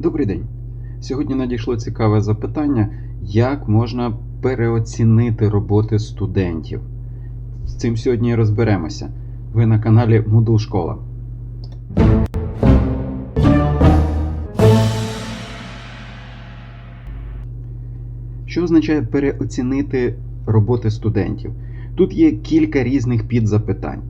Добрий день. Сьогодні надійшло цікаве запитання, як можна переоцінити роботи студентів. З цим сьогодні розберемося. Ви на каналі Moodle Школа. Що означає переоцінити роботи студентів? Тут є кілька різних підзапитань.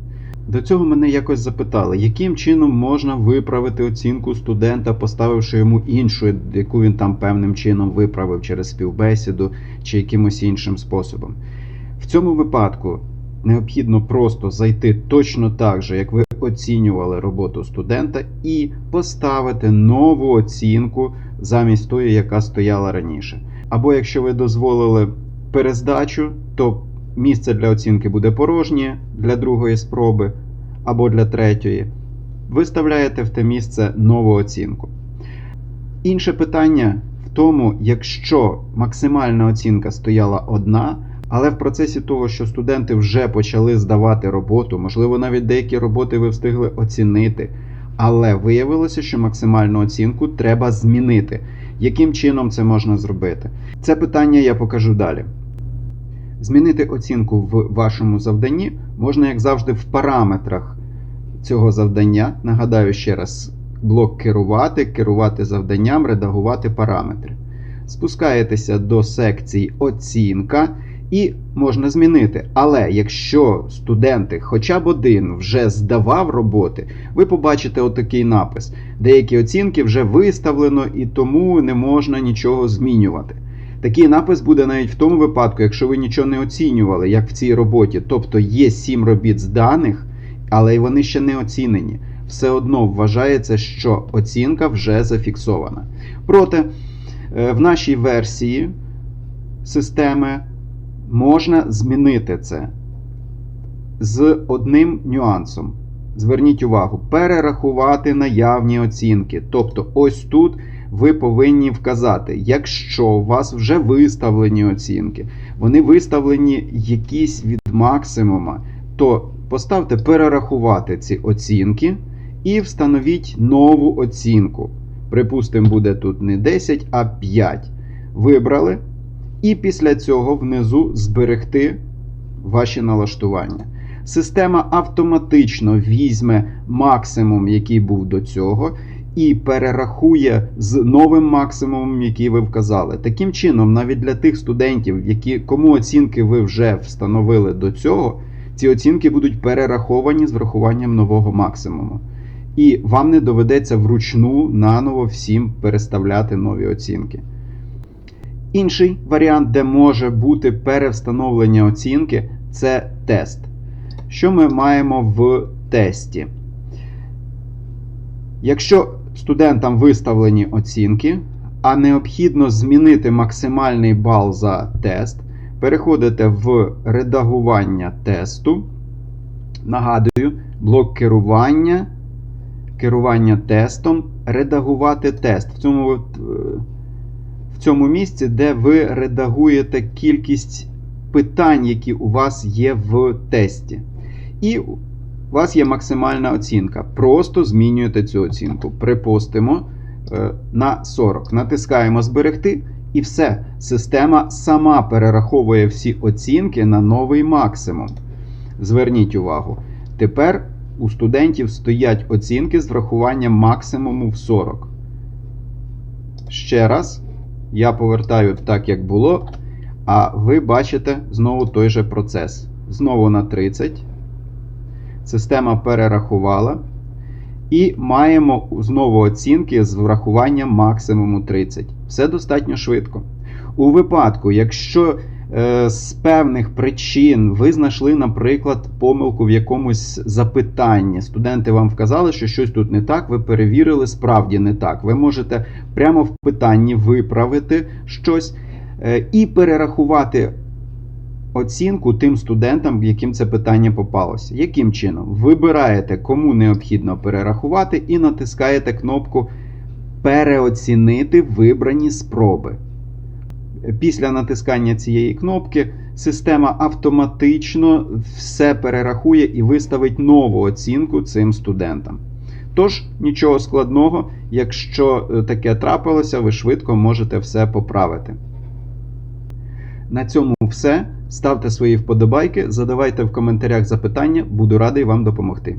До цього мене якось запитали, яким чином можна виправити оцінку студента, поставивши йому іншу, яку він там певним чином виправив через співбесіду чи якимось іншим способом. В цьому випадку необхідно просто зайти точно так же, як ви оцінювали роботу студента, і поставити нову оцінку замість тої, яка стояла раніше. Або якщо ви дозволили перездачу, то місце для оцінки буде порожнє для другої спроби або для третьої. Виставляєте в те місце нову оцінку. Інше питання в тому, якщо максимальна оцінка стояла одна, але в процесі того, що студенти вже почали здавати роботу, можливо, навіть деякі роботи ви встигли оцінити, але виявилося, що максимальну оцінку треба змінити. Яким чином це можна зробити? Це питання я покажу далі. Змінити оцінку в вашому завданні можна, як завжди, в параметрах цього завдання. Нагадаю ще раз: блок керувати, керувати завданням, редагувати параметри. Спускаєтеся до секції оцінка і можна змінити. Але якщо студенти, хоча б один, вже здавав роботи, ви побачите отакий напис. Деякі оцінки вже виставлено і тому не можна нічого змінювати. Такий напис буде навіть в тому випадку, якщо ви нічого не оцінювали, як в цій роботі. Тобто є 7 робіт зданих, але й вони ще не оцінені. Все одно вважається, що оцінка вже зафіксована. Проте е, в нашій версії системи можна змінити це з одним нюансом. Зверніть увагу, перерахувати наявні оцінки. Тобто, ось тут ви повинні вказати, якщо у вас вже виставлені оцінки, вони виставлені якісь від максимума, то поставте перерахувати ці оцінки і встановіть нову оцінку. Припустимо, буде тут не 10, а 5. Вибрали. І після цього внизу зберегти ваші налаштування. Система автоматично візьме максимум, який був до цього, і перерахує з новим максимумом, який ви вказали. Таким чином, навіть для тих студентів, які, кому оцінки ви вже встановили до цього, ці оцінки будуть перераховані з врахуванням нового максимуму. І вам не доведеться вручну наново всім переставляти нові оцінки. Інший варіант, де може бути перевстановлення оцінки, це тест. Що ми маємо в тесті? Якщо студентам виставлені оцінки, а необхідно змінити максимальний бал за тест, переходите в редагування тесту. Нагадую, блок керування, керування тестом, редагувати тест. В цьому в цьому місці, де ви редагуєте кількість питань, які у вас є в тесті. І у вас є максимальна оцінка. Просто змінюєте цю оцінку. Припустимо на 40. Натискаємо Зберегти. І все. Система сама перераховує всі оцінки на новий максимум. Зверніть увагу. Тепер у студентів стоять оцінки з врахуванням максимуму в 40. Ще раз. Я повертаю так, як було. А ви бачите знову той же процес. Знову на 30. Система перерахувала. І маємо знову оцінки з врахуванням максимуму 30. Все достатньо швидко. У випадку, якщо е, з певних причин ви знайшли, наприклад, помилку в якомусь запитанні, студенти вам вказали, що щось тут не так, ви перевірили, справді не так. Ви можете прямо в питанні виправити щось е, і перерахувати оцінку тим студентам, яким це питання попалося. Яким чином? Вибираєте, кому необхідно перерахувати, і натискаєте кнопку Переоцінити вибрані спроби. Після натискання цієї кнопки система автоматично все перерахує і виставить нову оцінку цим студентам. Тож нічого складного, якщо е, таке трапилося, ви швидко можете все поправити. На цьому все. Ставте свої вподобайки, задавайте в коментарях запитання, буду радий вам допомогти.